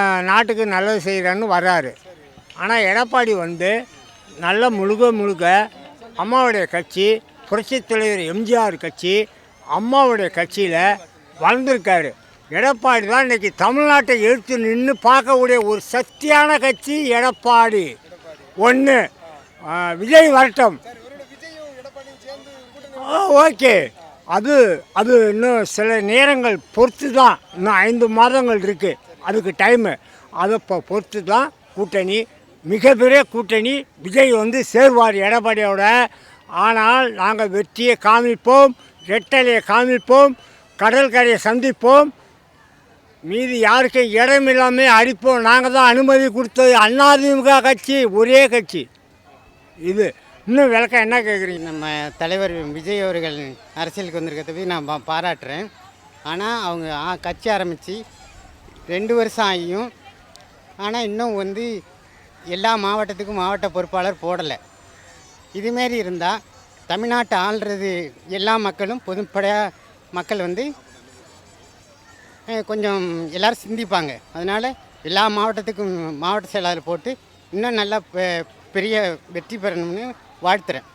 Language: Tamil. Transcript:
நாட்டுக்கு நல்லது செய்கிறேன்னு வர்றாரு. ஆனால் எடப்பாடி வந்து நல்ல முழுக முழுக அம்மாவுடைய கட்சி புரட்சித் தலைவர் எம்ஜிஆர் கட்சி அம்மாவுடைய கட்சியில் வளர்ந்துருக்காரு. எடப்பாடி தான் இன்றைக்கி தமிழ்நாட்டை எடுத்து நின்று பார்க்கக்கூடிய ஒரு சக்தியான கட்சி எடப்பாடி. ஒன்று விஜய் வரட்டம். ஓகே. அது அது இன்னும் சில நேரங்கள் பொறுத்து தான் இன்னும் ஐந்து மாதங்கள் இருக்குது அதுக்கு டைமு அதை இப்போ பொறுத்து தான் கூட்டணி. மிகப்பெரிய கூட்டணி. விஜய் வந்து சேர்வார் எடப்பாடியோட. ஆனால் நாங்கள் வெற்றியை காமிப்போம் ரெட்டலையை காமிப்போம் கடற்கரையை சந்திப்போம். மீதி யாருக்கும் இடம் இல்லாமல் அடிப்போம். நாங்கள் தான் அனுமதி கொடுத்தது அதிமுக கட்சி. ஒரே கட்சி. இது. இன்னும் விளக்கம் என்ன கேட்குறீங்க? நம்ம தலைவர் விஜய் அவர்கள் அரசியலுக்கு வந்திருக்கிறத போய் நான் பாராட்டுறேன். ஆனால் அவங்க கட்சி ஆரம்பித்து ரெண்டு வருஷம் ஆகியும். ஆனால் இன்னும் வந்து எல்லா மாவட்டத்துக்கும் மாவட்ட பொறுப்பாளர் போடலை. இதுமாரி இருந்தால் தமிழ்நாட்டை ஆள்றது எல்லா மக்களும் பொதுப்படையாக மக்கள் வந்து கொஞ்சம் எல்லோரும் சிந்திப்பாங்க. அதனால் எல்லா மாவட்டத்துக்கும் மாவட்ட செயலாளர் போட்டு இன்னும் நல்லா பெ- பெரிய வெற்றி பெறணும்னு வாழ்த்துறேன்.